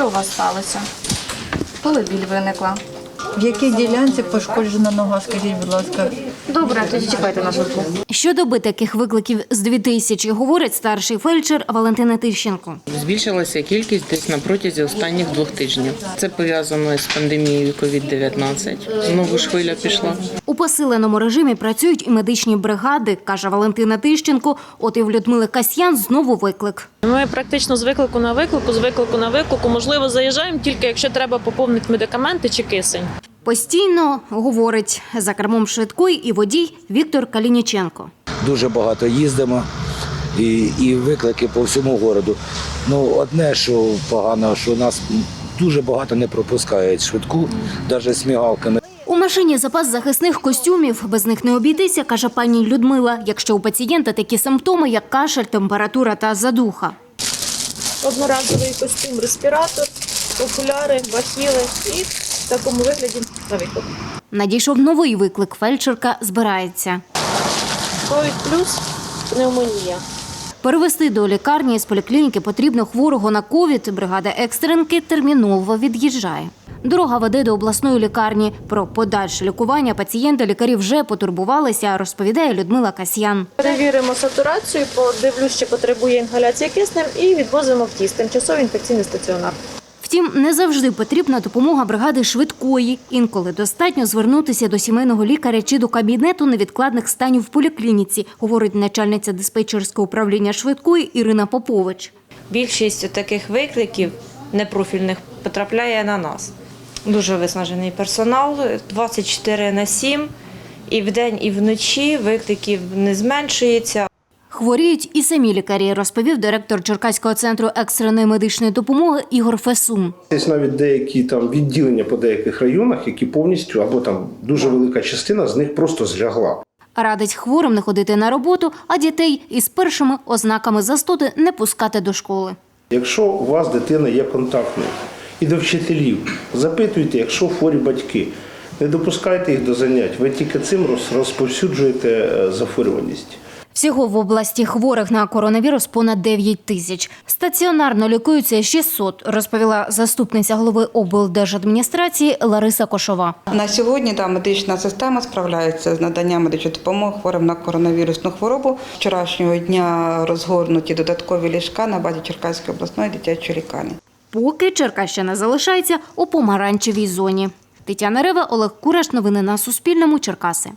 Що у вас сталося? Коли біль виникла? В якій ділянці пошкоджена нога, скажіть, будь ласка. Добре, тоді чекайте на швидку. Щодоби таких викликів з 2000, говорить старший фельдшер Валентина Тищенко. Збільшилася кількість десь на протязі останніх двох тижнів. Це пов'язано з пандемією COVID-19. Знову ж хвиля пішла. У посиленому режимі працюють і медичні бригади, каже Валентина Тищенко. От і в Людмили Касьян знову виклик. Ми практично з виклику на виклику, з виклику на виклику. Можливо, заїжджаємо тільки якщо треба поповнити медикаменти чи кисень. Постійно говорить за кермом швидкої і водій Віктор Калініченко. дуже багато їздимо і, і виклики по всьому городу. Ну, одне, що погано, що нас дуже багато не пропускають швидку, навіть з мігалками. У машині запас захисних костюмів. Без них не обійтися, каже пані Людмила. Якщо у пацієнта такі симптоми, як кашель, температура та задуха. Одноразовий костюм, респіратор, окуляри, бахіли і такому вигляді на виклик. Надійшов новий виклик. Фельдшерка збирається. Ковід плюс пневмонія. Перевести до лікарні з поліклініки потрібно хворого на ковід. Бригада екстренки терміново від'їжджає. Дорога веде до обласної лікарні. Про подальше лікування пацієнта лікарі вже потурбувалися, розповідає Людмила Касьян. Перевіримо сатурацію, подивлюсь, чи потребує інгаляції киснем і відвозимо в ТІС, тимчасовий інфекційний стаціонар. Втім, не завжди потрібна допомога бригади швидкої. Інколи достатньо звернутися до сімейного лікаря чи до кабінету невідкладних станів в поліклініці, говорить начальниця диспетчерського управління швидкої Ірина Попович. Більшість таких викликів непрофільних потрапляє на нас. Дуже виснажений персонал, 24 на 7, і вдень, і вночі викликів не зменшується. Хворіють і самі лікарі, розповів директор Черкаського центру екстреної медичної допомоги Ігор Фесун. Є навіть деякі там відділення по деяких районах, які повністю або там дуже велика частина з них просто злягла. Радить хворим не ходити на роботу, а дітей із першими ознаками застуди не пускати до школи. Якщо у вас дитина є контактною і до вчителів, запитуйте, якщо хворі батьки, не допускайте їх до занять. Ви тільки цим роз- розповсюджуєте е, захворюваність. Всього в області хворих на коронавірус понад 9 тисяч. Стаціонарно лікуються 600, розповіла заступниця голови облдержадміністрації Лариса Кошова. На сьогодні да, медична система справляється з наданням медичної допомоги хворим на коронавірусну хворобу. Вчорашнього дня розгорнуті додаткові ліжка на базі Черкаської обласної дитячої лікарні. Поки Черкащина залишається у помаранчевій зоні. Тетяна Рева, Олег Кураш. Новини на Суспільному. Черкаси.